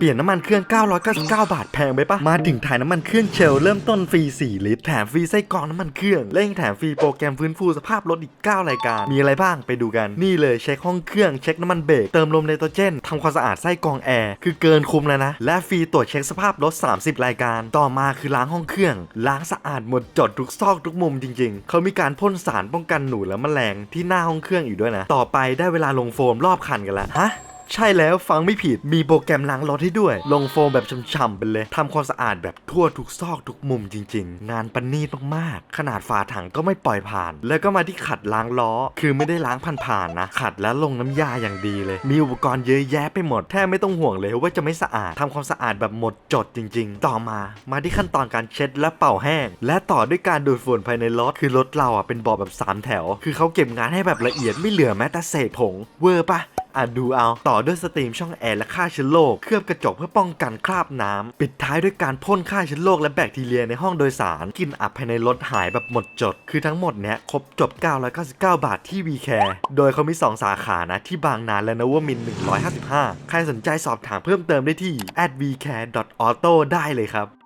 เปลี่ยนน้ำมันเครื่อง 999 บาทแพงไปปะมาถึงถ่ายน้ำมันเครื่องเชลเริ่มต้นฟรี 4 ลิตร แถมฟรีไส้กรองน้ำมันเครื่อง และยังแถมฟรีโปรแกรมฟื้นฟูสภาพรถอีก 9 รายการ มีอะไรบ้างไปดูกัน นี่เลยเช็คห้องเครื่อง เช็คน้ำมันเบรก เติมลมไนโตรเจนทำความสะอาดไส้กรองแอร์ คือเกินคุ้มแล้วนะ และฟรีตรวจเช็คสภาพรถ 30 รายการ ต่อมาคือล้างห้องเครื่อง ล้างสะอาดหมดจดทุกซอกทุกมุมจริง ๆ เขามีการพ่นสารป้องกันหนูและแมลงที่หน้าห้องเครื่องอีกด้วยนะ ต่อไปได้เวลาลงโฟมรอบคันกันแล้วฮะ ใช่แล้วฟังไม่ผิดมีโปรแกรมล้างรถให้ด้วย ลงโฟมแบบช่ำๆไปเลยทำความสะอาดแบบทั่วทุกซอกทุกมุมจริง ๆ งานประณีตมากๆ ขนาดฝาถังก็ไม่ปล่อยผ่าน แล้วก็มาที่ขัดล้างล้อ คือไม่ได้ล้างผ่านๆนะ ขัดแล้วลงน้ำยาอย่างดีเลย มีอุปกรณ์เยอะแยะไปหมด แทบไม่ต้องห่วงเลยว่าจะไม่สะอาดทำความสะอาดแบบหมดจดจริง ๆ ต่อมา มาที่ขั้นตอนการเช็ดและเป่าแห้ง และต่อด้วยการดูดฝุ่นภายในรถ คือรถเราอะเป็นบ่อแบบสามแถว คือเขาเก็บงานให้แบบละเอียดไม่เหลือแม้แต่เศษผง เวอร์ปะ อะดูเอา ต่อด้วยสตรีมช่องแอร์และฆ่าเชื้อโรค เคลือบกระจกเพื่อป้องกันคราบน้ำปิดท้ายด้วยการพ่นฆ่าเชื้อโรคและแบคทีเรียในห้องโดยสาร กินอับภายในรถหายแบบหมดจด คือทั้งหมดเนี้ยครบจบ 999 บาทที่ VCare โดยเขามี 2 สาขานะ ที่บางนาและนวมิน 155 ใครสนใจสอบถามเพิ่มเติมได้ที่ advcare.auto ได้เลยครับ